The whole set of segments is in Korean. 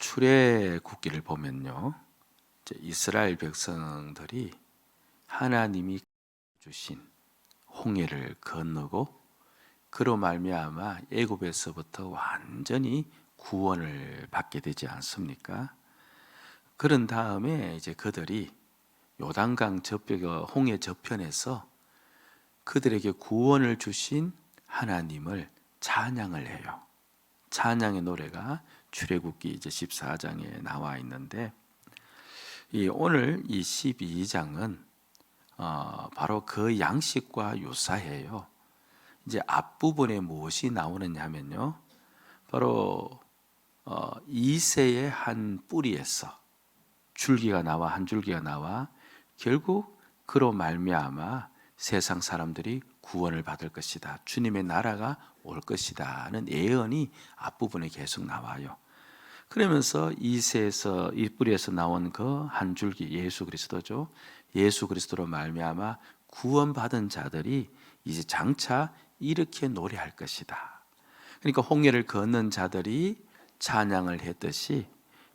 출애굽기를 보면요. 이스라엘 백성들이 하나님이 주신 홍해를 건너고 그로 말미암아 애굽에서부터 완전히 구원을 받게 되지 않습니까? 그런 다음에 이제 그들이 요단강 저벽 홍해 저편에서 그들에게 구원을 주신 하나님을 찬양을 해요. 찬양의 노래가 출애굽기 이제 14장에 나와 있는데 이 오늘 이 12장은 어, 바로 그 양식과 유사해요. 이제 앞부분에 무엇이 나오느냐면요. 바로 어, 이세의 한 뿌리에서 줄기가 나와 한 줄기가 나와 결국 그로 말미암아 세상 사람들이 구원을 받을 것이다. 주님의 나라가 올 것이다는 예언이 앞부분에 계속 나와요. 그러면서 이세에서 이 뿌리에서 나온 그 한 줄기 예수 그리스도죠. 예수 그리스도로 말미암아 구원받은 자들이 이제 장차 이렇게 노래할 것이다. 그러니까 홍해를 걷는 자들이 찬양을 했듯이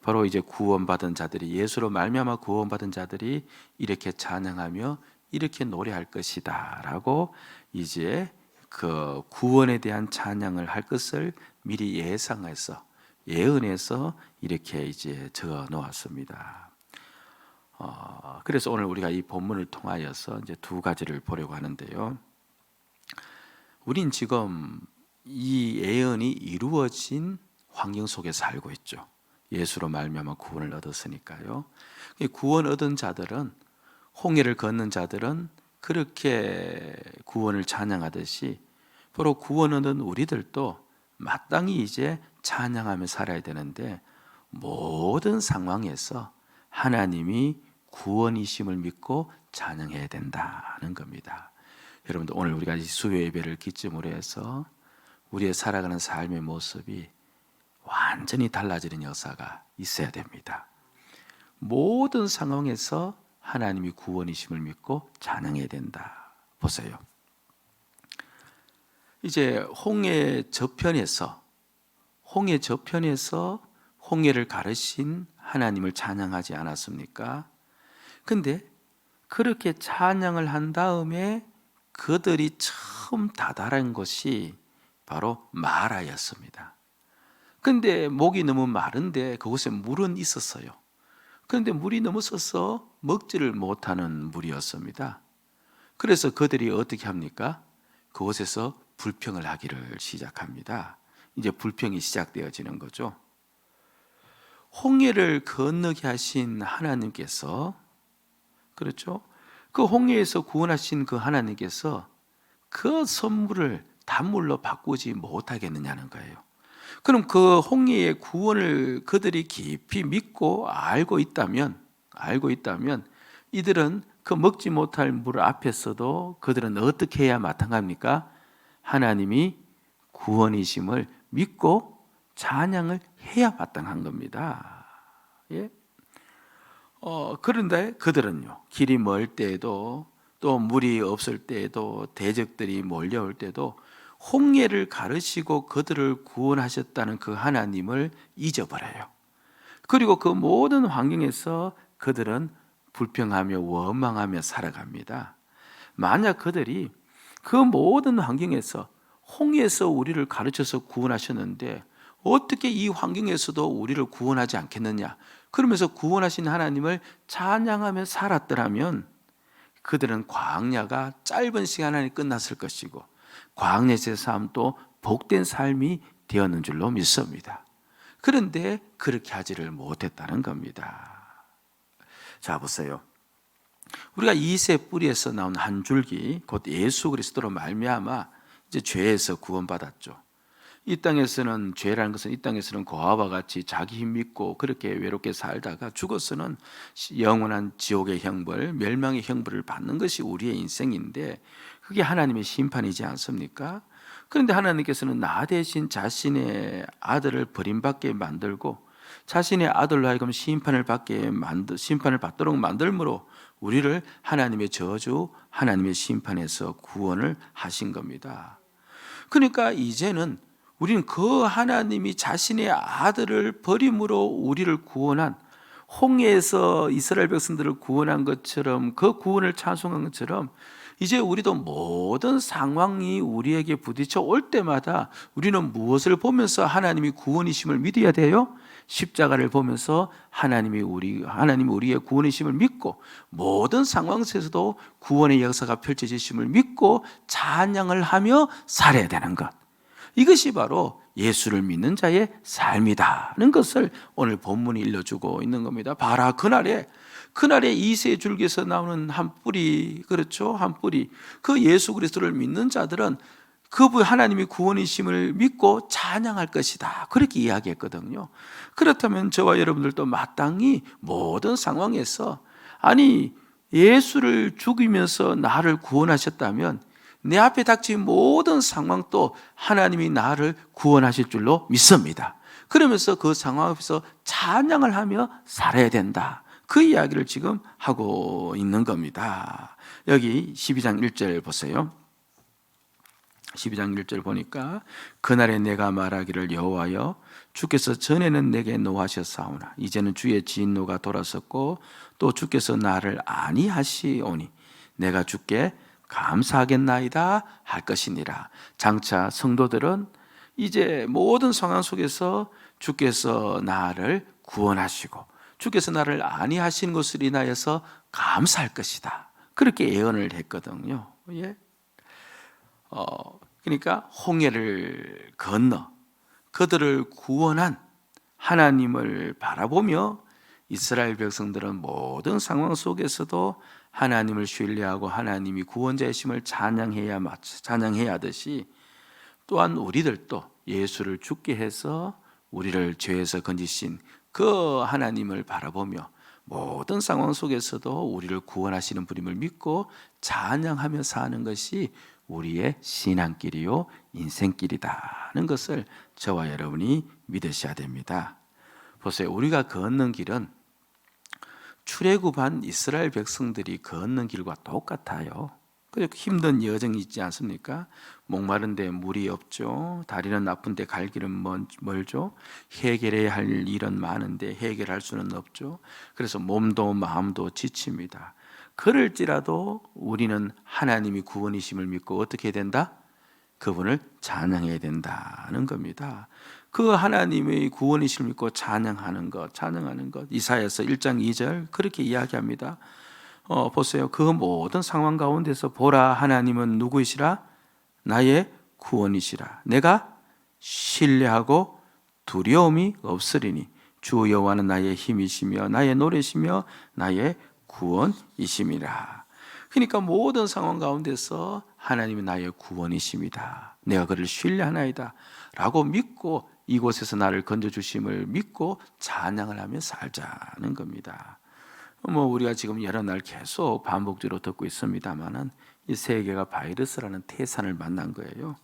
바로 이제 구원받은 자들이 예수로 말미암아 구원받은 자들이 이렇게 찬양하며 이렇게 노래할 것이다라고 이제 그 구원에 대한 찬양을 할 것을 미리 예상해서 예언해서 이렇게 이제 적어 놓았습니다. 어, 그래서 오늘 우리가 이 본문을 통하여서 이제 두 가지를 보려고 하는데요. 우린 지금 이 예언이 이루어진 환경 속에 살고 있죠. 예수로 말미암아 구원을 얻었으니까요. 이 구원 얻은 자들은 홍해를 걷는 자들은 그렇게 구원을 찬양하듯이 바로 구원 얻은 우리들도 마땅히 이제 찬양하며 살아야 되는데 모든 상황에서 하나님이 구원이심을 믿고 찬양해야 된다는 겁니다. 여러분들 오늘 우리가 이 수요 예배를 기점으로 해서 우리의 살아가는 삶의 모습이 완전히 달라지는 역사가 있어야 됩니다. 모든 상황에서 하나님이 구원이심을 믿고 찬양해야 된다. 보세요. 이제 홍해 저편에서 홍해 저편에서 홍해를 가르신 하나님을 찬양하지 않았습니까? 근데 그렇게 찬양을 한 다음에 그들이 처음 다다른 것이 바로 마라였습니다. 근데 목이 너무 마른데 그곳에 물은 있었어요. 그런데 물이 너무 써서 먹지를 못하는 물이었습니다. 그래서 그들이 어떻게 합니까? 그곳에서 불평을 하기를 시작합니다. 이제 불평이 시작되어지는 거죠. 홍해를 건너게 하신 하나님께서 그렇죠? 그 홍해에서 구원하신 그 하나님께서 그 선물을 단물로 바꾸지 못하겠느냐는 거예요. 그럼 그 홍해의 구원을 그들이 깊이 믿고 알고 있다면 알고 있다면 이들은 그 먹지 못할 물 앞에서도 그들은 어떻게 해야 마땅합니까? 하나님이 구원이심을 믿고 찬양을 해야 마땅한 겁니다. 예? 어, 그런데 그들은요, 길이 멀 때에도 또 물이 없을 때에도 대적들이 몰려올 때도 홍해를 가르시고 그들을 구원하셨다는 그 하나님을 잊어버려요. 그리고 그 모든 환경에서 그들은 불평하며 원망하며 살아갑니다. 만약 그들이 그 모든 환경에서 홍해에서 우리를 가르쳐서 구원하셨는데 어떻게 이 환경에서도 우리를 구원하지 않겠느냐? 그러면서 구원하신 하나님을 찬양하며 살았더라면 그들은 광야가 짧은 시간 안에 끝났을 것이고 광야의 삶도 복된 삶이 되었는 줄로 믿습니다. 그런데 그렇게 하지를 못했다는 겁니다. 자 보세요. 우리가 이세 뿌리에서 나온 한 줄기 곧 예수 그리스도로 말미암아 이제 죄에서 구원받았죠. 이 땅에서는 죄라는 것은 이 땅에서는 고아와 같이 자기 힘 믿고 그렇게 외롭게 살다가 죽어서는 영원한 지옥의 형벌, 멸망의 형벌을 받는 것이 우리의 인생인데 그게 하나님의 심판이지 않습니까? 그런데 하나님께서는 나 대신 자신의 아들을 버림받게 만들고 자신의 아들로 하여금 심판을 받게 만들 심판을 받도록 만들므로 우리를 하나님의 저주, 하나님의 심판에서 구원을 하신 겁니다. 그러니까 이제는 우리는 그 하나님이 자신의 아들을 버림으로 우리를 구원한 홍해에서 이스라엘 백성들을 구원한 것처럼 그 구원을 찬송한 것처럼 이제 우리도 모든 상황이 우리에게 부딪혀 올 때마다 우리는 무엇을 보면서 하나님이 구원이심을 믿어야 돼요? 십자가를 보면서 하나님이 우리 하나님이 우리의 구원이심을 믿고 모든 상황 속에서도 구원의 역사가 펼쳐지심을 믿고 찬양을 하며 살아야 되는 것. 이것이 바로 예수를 믿는 자의 삶이다는 것을 오늘 본문이 일러주고 있는 겁니다. 바라 그날에 그날에 이세 줄기에서 나오는 한 뿌리 그렇죠 한 뿌리 그 예수 그리스도를 믿는 자들은 그분 하나님이 구원이심을 믿고 찬양할 것이다 그렇게 이야기했거든요. 그렇다면 저와 여러분들도 마땅히 모든 상황에서 아니 예수를 죽이면서 나를 구원하셨다면 내 앞에 닥친 모든 상황도 하나님이 나를 구원하실 줄로 믿습니다. 그러면서 그 상황 앞에서 찬양을 하며 살아야 된다. 그 이야기를 지금 하고 있는 겁니다. 여기 12장 1절 보세요. 12장 1절 보니까 그날에 내가 말하기를 여호와여 주께서 전에는 내게 노하셨사오나 이제는 주의 진노가 돌아섰고 또 주께서 나를 아니하시오니 내가 주께 감사하겠나이다 할 것이니라. 장차 성도들은 이제 모든 상황 속에서 주께서 나를 구원하시고 주께서 나를 아니하신 것을 인하여서 감사할 것이다. 그렇게 예언을 했거든요. 예. 어, 그러니까 홍해를 건너 그들을 구원한 하나님을 바라보며 이스라엘 백성들은 모든 상황 속에서도 하나님을 신뢰하고 하나님이 구원자이심을 찬양해야 찬양해야 하듯이 또한 우리들도 예수를 죽게 해서 우리를 죄에서 건지신 그 하나님을 바라보며 모든 상황 속에서도 우리를 구원하시는 분임을 믿고 찬양하며 사는 것이 우리의 신앙길이요 인생길이다는 것을 저와 여러분이 믿으셔야 됩니다. 보세요. 우리가 걷는 길은 출애굽한 이스라엘 백성들이 걷는 길과 똑같아요. 그 힘든 여정이 있지 않습니까? 목마른데 물이 없죠. 다리는 나쁜데 갈 길은 멀죠. 해결해야 할 일은 많은데 해결할 수는 없죠. 그래서 몸도 마음도 지칩니다. 그럴지라도 우리는 하나님이 구원이심을 믿고 어떻게 된다? 그분을 찬양해야 된다는 겁니다. 그 하나님의 구원이심을 믿고 찬양하는 것, 찬양하는 것. 이사야서 1장 2절 그렇게 이야기합니다. 어, 보세요. 그 모든 상황 가운데서 보라 하나님은 누구이시라? 나의 구원이시라. 내가 신뢰하고 두려움이 없으리니 주 여호와는 나의 힘이시며 나의 노래시며 나의 구원이심이라. 그러니까 모든 상황 가운데서 하나님이 나의 구원이십니다. 내가 그를 신뢰하나이다. 라고 믿고 이곳에서 나를 건져주심을 믿고 찬양을 하며 살자는 겁니다. 뭐 우리가 지금 여러 날 계속 반복적으로 듣고 있습니다만은 이 세계가 바이러스라는 태산을 만난 거예요.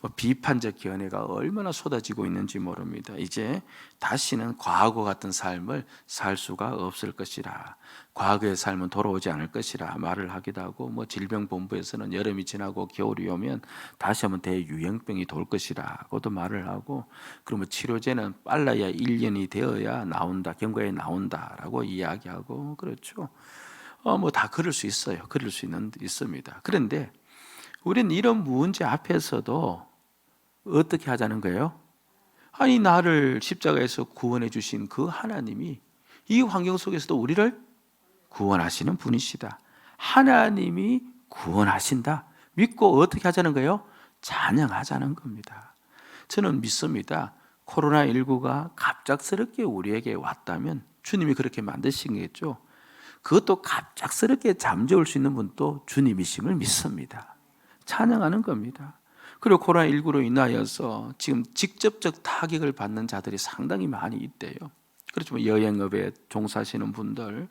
뭐 비판적 견해가 얼마나 쏟아지고 있는지 모릅니다. 이제 다시는 과거 같은 삶을 살 수가 없을 것이라. 과거의 삶은 돌아오지 않을 것이라 말을 하기도 하고 뭐 질병본부에서는 여름이 지나고 겨울이 오면 다시 한번 대유행병이 돌 것이라고도 말을 하고 그러면 치료제는 빨라야 1년이 되어야 나온다 경과에 나온다라고 이야기하고 그렇죠. 어 뭐 다 그럴 수 있어요. 그럴 수 있는 있습니다. 그런데 우리는 이런 문제 앞에서도 어떻게 하자는 거예요? 아니 나를 십자가에서 구원해 주신 그 하나님이 이 환경 속에서도 우리를 구원하시는 분이시다. 하나님이 구원하신다. 믿고 어떻게 하자는 거예요? 찬양하자는 겁니다. 저는 믿습니다. 코로나19가 갑작스럽게 우리에게 왔다면 주님이 그렇게 만드신 거겠죠. 그것도 갑작스럽게 잠재울 수 있는 분도 주님이심을 믿습니다. 찬양하는 겁니다. 그리고 코로나19로 인하여서 지금 직접적 타격을 받는 자들이 상당히 많이 있대요. 그렇죠. 뭐 여행업에 종사하시는 분들.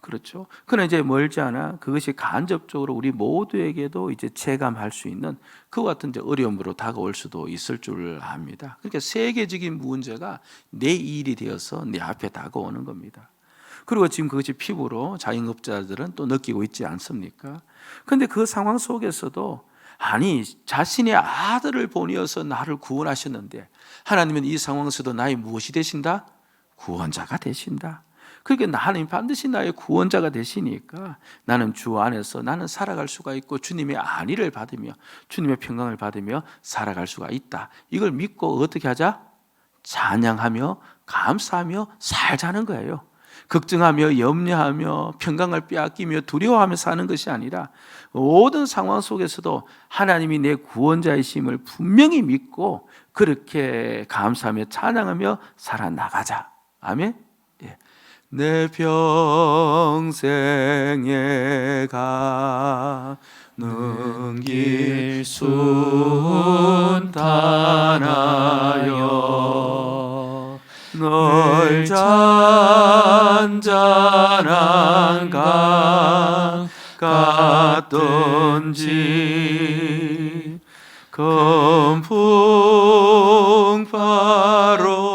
그렇죠. 그러나 이제 멀지 않아 그것이 간접적으로 우리 모두에게도 이제 체감할 수 있는 그 같은 이제 어려움으로 다가올 수도 있을 줄 압니다. 그러니까 세계적인 문제가 내 일이 되어서 내 앞에 다가오는 겁니다. 그리고 지금 그것이 피부로 자영업자들은 또 느끼고 있지 않습니까? 그런데 그 상황 속에서도 아니 자신의 아들을 보내어서 나를 구원하셨는데 하나님은 이 상황에서도 나의 무엇이 되신다? 구원자가 되신다. 그러니까 하나님 반드시 나의 구원자가 되시니까 나는 주 안에서 나는 살아갈 수가 있고 주님의 안위를 받으며 주님의 평강을 받으며 살아갈 수가 있다. 이걸 믿고 어떻게 하자? 찬양하며 감사하며 살자는 거예요. 걱정하며 염려하며 평강을 빼앗기며 두려워하며 사는 것이 아니라 모든 상황 속에서도 하나님이 내 구원자이심을 분명히 믿고 그렇게 감사하며 찬양하며 살아나가자. 아멘. 예. 내 평생에 가는 길 순탄하여 널 잔잔한 강 같던지. 검풍 바로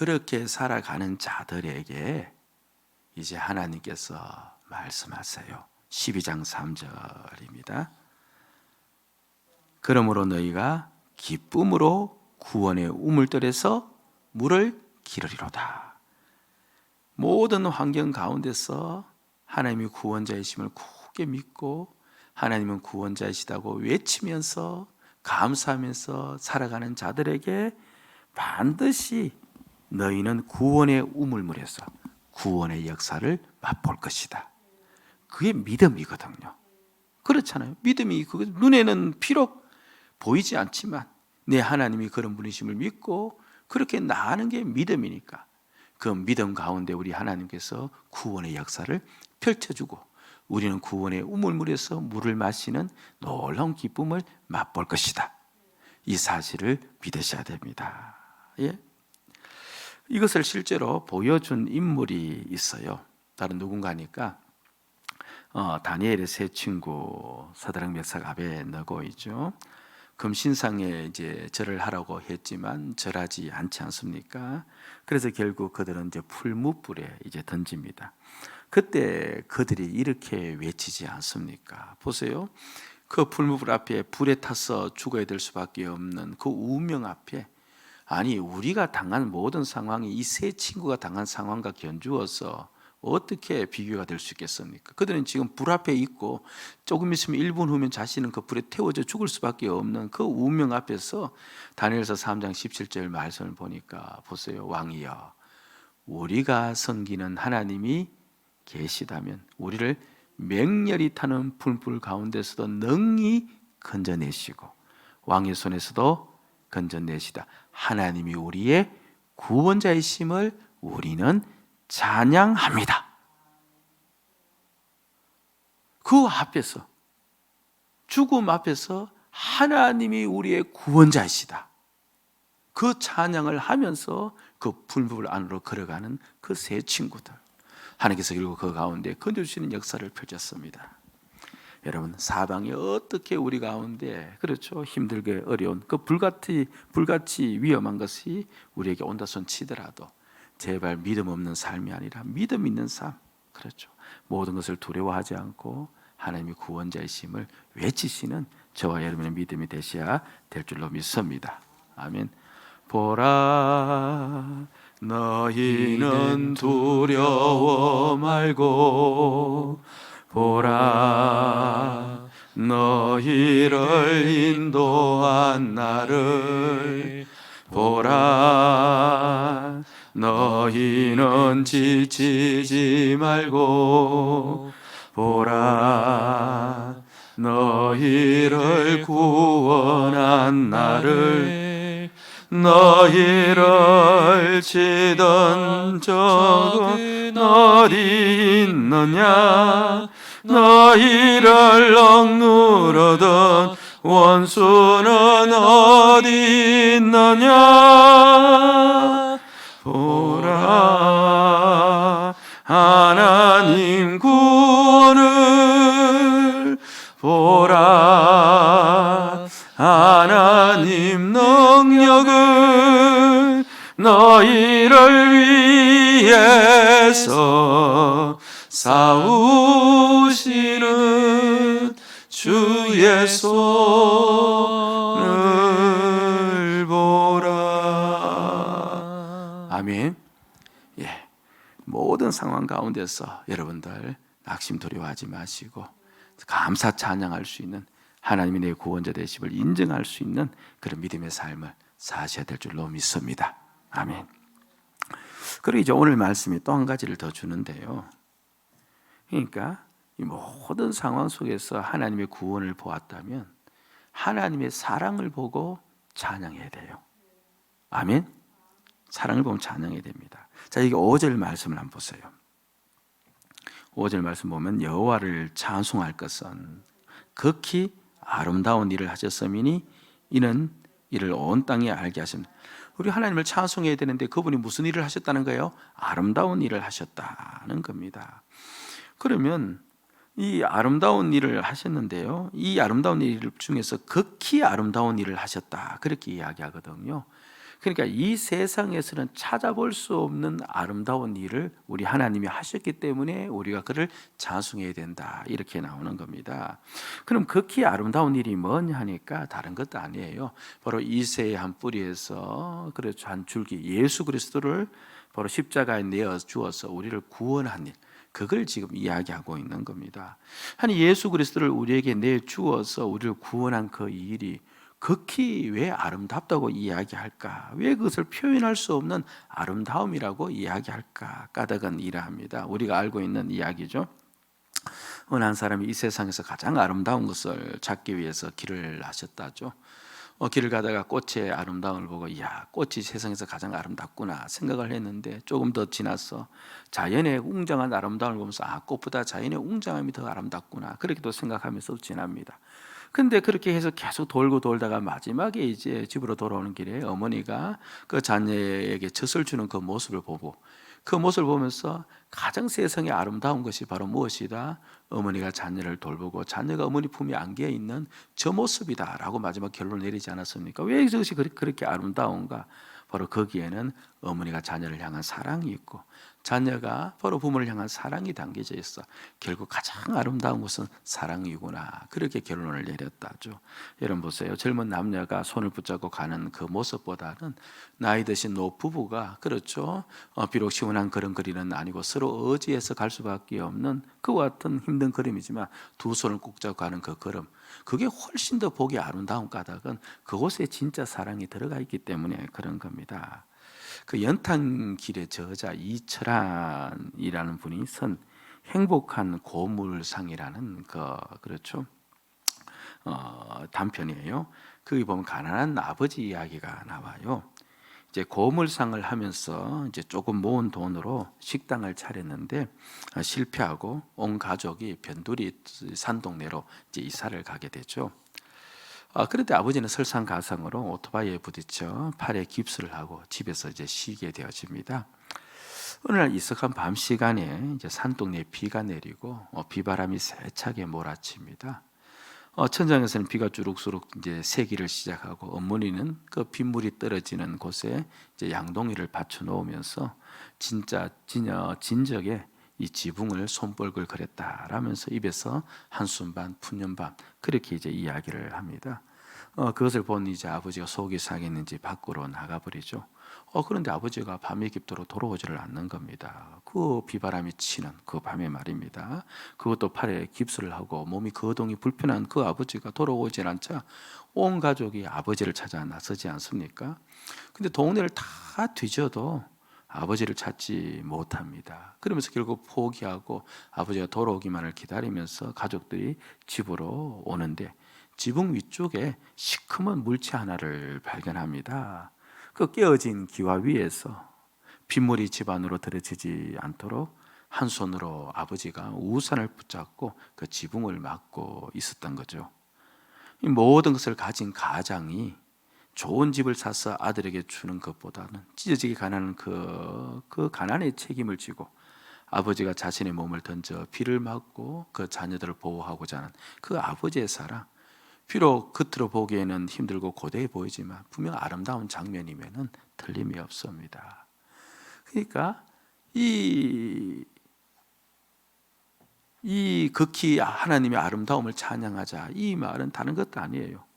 그렇게 살아가는 자들에게 이제 하나님께서 말씀하세요 12장 3절입니다 그러므로 너희가 기쁨으로 구원의 우물들에서 물을 기르리로다. 모든 환경 가운데서 하나님이 구원자이심을 굳게 믿고 하나님은 구원자이시다고 외치면서 감사하면서 살아가는 자들에게 반드시 너희는 구원의 우물물에서 구원의 역사를 맛볼 것이다. 그게 믿음이거든요. 그렇잖아요. 믿음이 그 눈에는 비록 보이지 않지만 내 하나님이 그런 분이심을 믿고 그렇게 나가는 게 믿음이니까 그 믿음 가운데 우리 하나님께서 구원의 역사를 펼쳐주고 우리는 구원의 우물물에서 물을 마시는 놀라운 기쁨을 맛볼 것이다. 이 사실을 믿으셔야 됩니다. 예? 이것을 실제로 보여준 인물이 있어요. 다른 누군가니까 어, 다니엘의 세 친구 사드랑 메삭 아베너고 있죠. 금신상에 이제 절을 하라고 했지만 절하지 않지 않습니까? 그래서 결국 그들은 이제 풀무불에 이제 던집니다. 그때 그들이 이렇게 외치지 않습니까? 보세요. 그 풀무불 앞에 불에 타서 죽어야 될 수밖에 없는 그 우명 앞에 아니 우리가 당한 모든 상황이 이 세 친구가 당한 상황과 견주어서 어떻게 비교가 될 수 있겠습니까? 그들은 지금 불 앞에 있고 조금 있으면 1분 후면 자신은 그 불에 태워져 죽을 수밖에 없는 그 운명 앞에서 다니엘서 3장 17절 말씀을 보니까 보세요. 왕이여 우리가 섬기는 하나님이 계시다면 우리를 맹렬히 타는 풀불 가운데서도 능히 건져내시고 왕의 손에서도 건져내시다. 하나님이 우리의 구원자이심을 우리는 찬양합니다. 그 앞에서 죽음 앞에서 하나님이 우리의 구원자이시다. 그 찬양을 하면서 그 불불 안으로 걸어가는 그 세 친구들. 하나님께서 결국 그 가운데 건져주시는 역사를 펼쳤습니다. 여러분 사방이 어떻게 우리 가운데 그렇죠 힘들게 어려운 그 불같이 불같이 위험한 것이 우리에게 온다 손 치더라도 제발 믿음 없는 삶이 아니라 믿음 있는 삶. 그렇죠. 모든 것을 두려워하지 않고 하나님이 구원자이심을 외치시는 저와 여러분의 믿음이 되셔야 될 줄로 믿습니다. 아멘. 보라 너희는 두려워 말고 보라 너희를 인도한 나를 보라 너희는 지치지 말고 보라 너희를 구원한 나를 너희를 치던 적은 어디 있느냐? 너희를 억누르던 원수는 어디 있느냐? 보라 하나님 구원을 보라 하나님 능력을 너희를 위해 서 싸우시는 주의 손을 보라 아멘 예 모든 상황 가운데서 여러분들 낙심 두려워하지 마시고 감사 찬양할 수 있는 하나님이 내 구원자 되심을 인정할 수 있는 그런 믿음의 삶을 사셔야 될 줄로 믿습니다. 아멘. 그리고 이제 오늘 말씀이 또 한 가지를 더 주는데요. 그러니까 이 모든 상황 속에서 하나님의 구원을 보았다면 하나님의 사랑을 보고 찬양해야 돼요. 아멘. 사랑을 보면 찬양해야 됩니다. 자, 이게 5절 말씀을 한번 보세요. 5절 말씀 보면 여호와를 찬송할 것은 극히 아름다운 일을 하셨음이니 이는 이를 온 땅에 알게 하십니다. 우리 하나님을 찬송해야 되는데 그분이 무슨 일을 하셨다는 거예요? 아름다운 일을 하셨다는 겁니다. 그러면 이 아름다운 일을 하셨는데요. 이 아름다운 일 중에서 극히 아름다운 일을 하셨다. 그렇게 이야기하거든요. 그러니까 이 세상에서는 찾아볼 수 없는 아름다운 일을 우리 하나님이 하셨기 때문에 우리가 그를 찬송해야 된다. 이렇게 나오는 겁니다. 그럼 극히 아름다운 일이 뭐냐 하니까 다른 것도 아니에요. 바로 이세의 한 뿌리에서 그렇죠. 한 줄기 예수 그리스도를 바로 십자가에 내어 주어서 우리를 구원한 일. 그걸 지금 이야기하고 있는 겁니다. 아니 예수 그리스도를 우리에게 내 주어서 우리를 구원한 그 일이 극히 왜 아름답다고 이야기할까? 왜 그것을 표현할 수 없는 아름다움이라고 이야기할까? 까닭은 이러합니다. 우리가 알고 있는 이야기죠. 어느 한 사람이 이 세상에서 가장 아름다운 것을 찾기 위해서 길을 하셨다죠. 어, 길을 가다가 꽃의 아름다움을 보고 이야 꽃이 세상에서 가장 아름답구나 생각을 했는데 조금 더 지나서 자연의 웅장한 아름다움을 보면서 아 꽃보다 자연의 웅장함이 더 아름답구나 그렇게 도 생각하면서 지납니다. 근데 그렇게 해서 계속 돌고 돌다가 마지막에 이제 집으로 돌아오는 길에 어머니가 그 자녀에게 젖을 주는 그 모습을 보고 그 모습을 보면서 가장 세상에 아름다운 것이 바로 무엇이다? 어머니가 자녀를 돌보고 자녀가 어머니 품에 안겨 있는 저 모습이다라고 마지막 결론을 내리지 않았습니까? 왜 이것이 그렇게 아름다운가? 바로 거기에는 어머니가 자녀를 향한 사랑이 있고 자녀가 바로 부모를 향한 사랑이 담겨져 있어. 결국 가장 아름다운 것은 사랑이구나. 그렇게 결론을 내렸다죠. 여러분 보세요. 젊은 남녀가 손을 붙잡고 가는 그 모습보다는 나이 드신 노부부가 그렇죠. 어, 비록 시원한 그런 거리는 아니고 서로 의지해서 갈 수밖에 없는 그와 같은 힘든 걸음이지만 두 손을 꼭 잡고 가는 그 걸음. 그게 훨씬 더 보기 아름다운 까닭은 그곳에 진짜 사랑이 들어가 있기 때문에 그런 겁니다. 그 연탄길의 저자 이철환이라는 분이 쓴 행복한 고물상이라는 그 그렇죠 어, 단편이에요. 거기 보면 가난한 아버지 이야기가 나와요. 이제 고물상을 하면서 이제 조금 모은 돈으로 식당을 차렸는데 어, 실패하고 온 가족이 변두리 산동네로 이제 이사를 가게 되죠. 아, 그런데 아버지는 설상가상으로 오토바이에 부딪혀 팔에 깁스를 하고 집에서 이제 쉬게 되어집니다. 어느 날 이석한 밤 시간에 이제 산동네에 비가 내리고 어, 비바람이 세차게 몰아칩니다. 어, 천장에서는 비가 주룩주룩 이제 새기를 시작하고 어머니는 그 빗물이 떨어지는 곳에 이제 양동이를 받쳐 놓으면서 진짜 진여 진적에 이 지붕을 손벌글 그랬다라면서 입에서 한숨 반 푸념 반 그렇게 이제 이야기를 합니다. 어, 그것을 본 이제 아버지가 속이 상했는지 밖으로 나가버리죠. 어, 그런데 아버지가 밤에 깊도록 돌아오지를 않는 겁니다. 그 비바람이 치는 그 밤에 말입니다. 그것도 팔에 깁스를 하고 몸이 거동이 불편한 그 아버지가 돌아오질 않자 온 가족이 아버지를 찾아 나서지 않습니까? 근데 동네를 다 뒤져도 아버지를 찾지 못합니다. 그러면서 결국 포기하고 아버지가 돌아오기만을 기다리면서 가족들이 집으로 오는데 지붕 위쪽에 시커먼 물체 하나를 발견합니다. 그 깨어진 기와 위에서 빗물이 집 안으로 들어지지 않도록 한 손으로 아버지가 우산을 붙잡고 그 지붕을 막고 있었던 거죠. 이 모든 것을 가진 가장이 좋은 집을 사서 아들에게 주는 것보다는 찢어지게 가난한 그, 그 가난의 책임을 지고 아버지가 자신의 몸을 던져 비를 맞고 그 자녀들을 보호하고자 하는 그 아버지의 사랑. 비록 겉으로 보기에는 힘들고 고대해 보이지만 분명 아름다운 장면이면은 틀림이 없습니다. 그러니까 이, 이 극히 하나님의 아름다움을 찬양하자 이 말은 다른 것도 아니에요.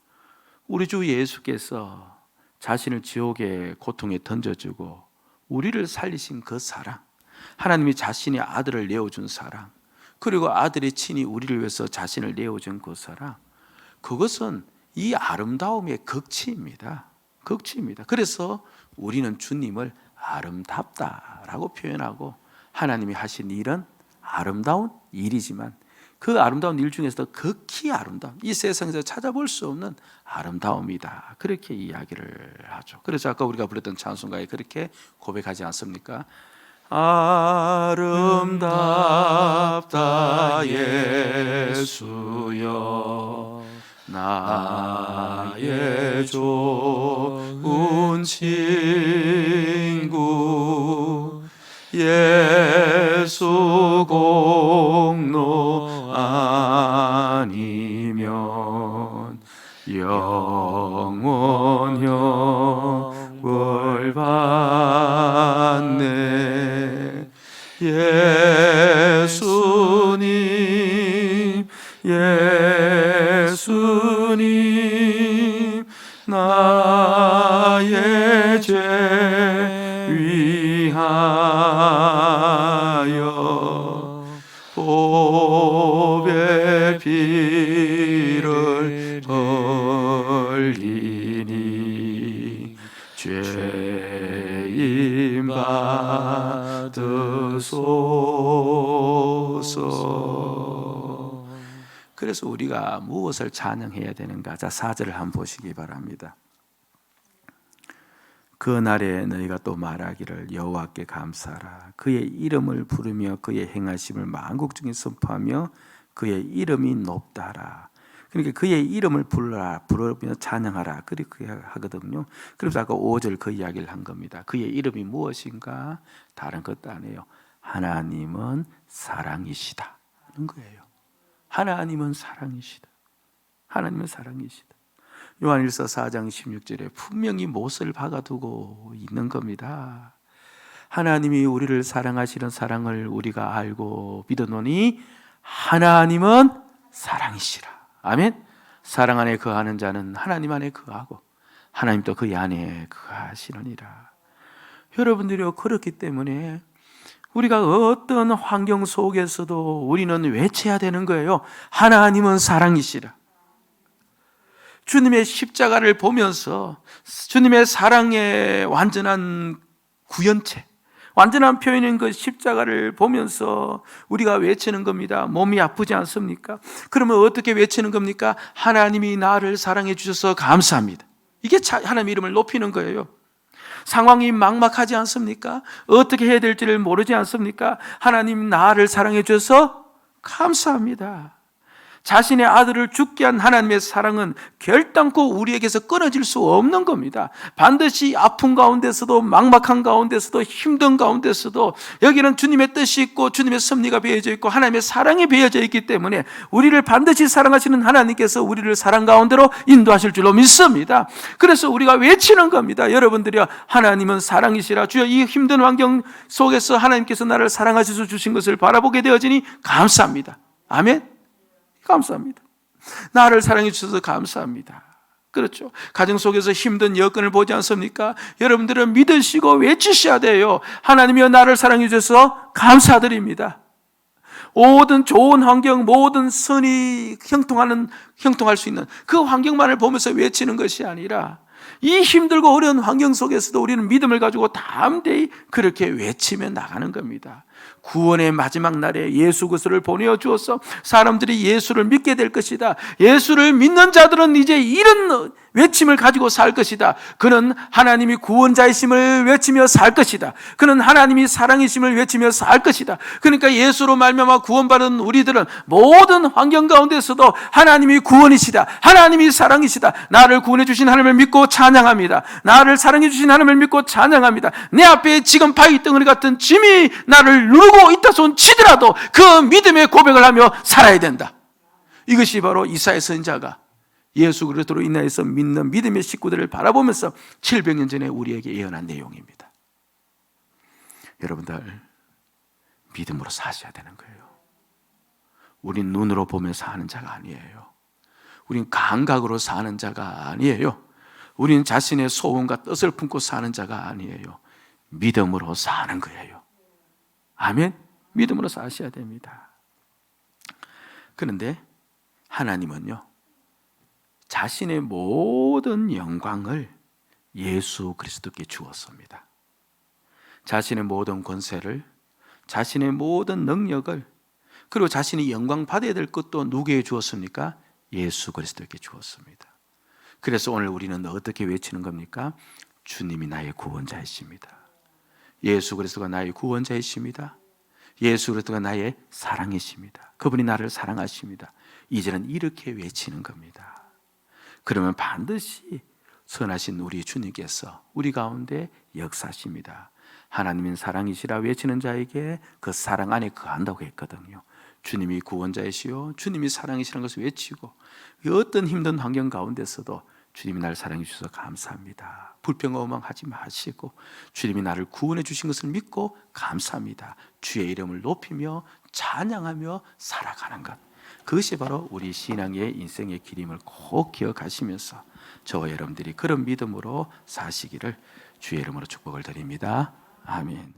우리 주 예수께서 자신을 지옥의 고통에 던져주고 우리를 살리신 그 사랑, 하나님이 자신의 아들을 내어준 사랑, 그리고 아들이 친히 우리를 위해서 자신을 내어준 그 사랑, 그것은 이 아름다움의 극치입니다. 극치입니다. 그래서 우리는 주님을 아름답다라고 표현하고 하나님이 하신 일은 아름다운 일이지만 그 아름다운 일 중에서도 극히 아름다운 이 세상에서 찾아볼 수 없는 아름다움이다. 그렇게 이야기를 하죠. 그래서 아까 우리가 불렀던 찬송가에 그렇게 고백하지 않습니까? 아름답다 예수여 나의 좋은 친구 예수 공 영원 영월 받네? 예수님 예수님 나의 죄 위하 받으소서. 그래서 우리가 무엇을 찬양해야 되는가? 자 4절을 한번 보시기 바랍니다. 그 날에 너희가 또 말하기를 여호와께 감사하라. 그의 이름을 부르며 그의 행하심을 만국 중에 선포하며 그의 이름이 높다라. 그러니까 그의 이름을 불러라 부르며 찬양하라. 그렇게 하거든요. 그래서 아까 5절 그 이야기를 한 겁니다. 그의 이름이 무엇인가? 다른 것도 아니에요 하나님은 사랑이시다 하는 거예요 하나님은 사랑이시다 하나님은 사랑이시다 요한일서 4장 16절에 분명히 못을 박아두고 있는 겁니다. 하나님이 우리를 사랑하시는 사랑을 우리가 알고 믿어노니 하나님은 사랑이시라. 아멘. 사랑 안에 거하는 자는 하나님 안에 거하고 하나님도 그 안에 거하시느니라. 여러분들이 그렇기 때문에 우리가 어떤 환경 속에서도 우리는 외쳐야 되는 거예요. 하나님은 사랑이시라. 주님의 십자가를 보면서 주님의 사랑의 완전한 구현체, 완전한 표현인 그 십자가를 보면서 우리가 외치는 겁니다. 몸이 아프지 않습니까? 그러면 어떻게 외치는 겁니까? 하나님이 나를 사랑해 주셔서 감사합니다. 이게 하나님 이름을 높이는 거예요. 상황이 막막하지 않습니까? 어떻게 해야 될지를 모르지 않습니까? 하나님 나를 사랑해 주셔서 감사합니다. 자신의 아들을 죽게 한 하나님의 사랑은 결단코 우리에게서 끊어질 수 없는 겁니다. 반드시 아픈 가운데서도 막막한 가운데서도 힘든 가운데서도 여기는 주님의 뜻이 있고 주님의 섭리가 배어져 있고 하나님의 사랑이 배어져 있기 때문에 우리를 반드시 사랑하시는 하나님께서 우리를 사랑 가운데로 인도하실 줄로 믿습니다. 그래서 우리가 외치는 겁니다. 여러분들이 하나님은 사랑이시라 주여 이 힘든 환경 속에서 하나님께서 나를 사랑하셔서 주신 것을 바라보게 되어지니 감사합니다. 아멘. 감사합니다. 나를 사랑해 주셔서 감사합니다. 그렇죠. 가정 속에서 힘든 여건을 보지 않습니까? 여러분들은 믿으시고 외치셔야 돼요. 하나님이여 나를 사랑해 주셔서 감사드립니다. 모든 좋은 환경, 모든 선이 형통하는, 형통할 수 있는 그 환경만을 보면서 외치는 것이 아니라 이 힘들고 어려운 환경 속에서도 우리는 믿음을 가지고 담대히 그렇게 외치며 나가는 겁니다. 구원의 마지막 날에 예수 그리스도를 보내어 주어서 사람들이 예수를 믿게 될 것이다. 예수를 믿는 자들은 이제 이런 외침을 가지고 살 것이다. 그는 하나님이 구원자이심을 외치며 살 것이다. 그는 하나님이 사랑이심을 외치며 살 것이다. 그러니까 예수로 말미암아 구원받은 우리들은 모든 환경 가운데서도 하나님이 구원이시다. 하나님이 사랑이시다. 나를 구원해 주신 하나님을 믿고 찬양합니다. 나를 사랑해 주신 하나님을 믿고 찬양합니다. 내 앞에 지금 바위 덩어리 같은 짐이 나를 누르고 있다 손 치더라도 그 믿음의 고백을 하며 살아야 된다. 이것이 바로 이사야 선자가 예수 그리스도로 인하여서 믿는 믿음의 식구들을 바라보면서 700년 전에 우리에게 예언한 내용입니다. 여러분들 믿음으로 사셔야 되는 거예요. 우린 눈으로 보면서 사는 자가 아니에요. 우린 감각으로 사는 자가 아니에요. 우린 자신의 소원과 뜻을 품고 사는 자가 아니에요. 믿음으로 사는 거예요. 아멘. 믿음으로 사셔야 됩니다. 그런데 하나님은요. 자신의 모든 영광을 예수 그리스도께 주었습니다. 자신의 모든 권세를 자신의 모든 능력을 그리고 자신이 영광 받아야 될 것도 누구에게 주었습니까? 예수 그리스도에게 주었습니다. 그래서 오늘 우리는 어떻게 외치는 겁니까? 주님이 나의 구원자이십니다. 예수 그리스도가 나의 구원자이십니다. 예수 그리스도가 나의 사랑이십니다. 그분이 나를 사랑하십니다. 이제는 이렇게 외치는 겁니다. 그러면 반드시 선하신 우리 주님께서 우리 가운데 역사하십니다. 하나님은 사랑이시라 외치는 자에게 그 사랑 안에 거한다고 했거든요. 주님이 구원자이시요 주님이 사랑이시라는 것을 외치고 어떤 힘든 환경 가운데서도 주님이 나를 사랑해 주셔서 감사합니다. 불평어망하지 마시고 주님이 나를 구원해 주신 것을 믿고 감사합니다. 주의 이름을 높이며 찬양하며 살아가는 것. 그것이 바로 우리 신앙의 인생의 길임을 꼭 기억하시면서 저와 여러분들이 그런 믿음으로 사시기를 주의 이름으로 축복을 드립니다. 아멘.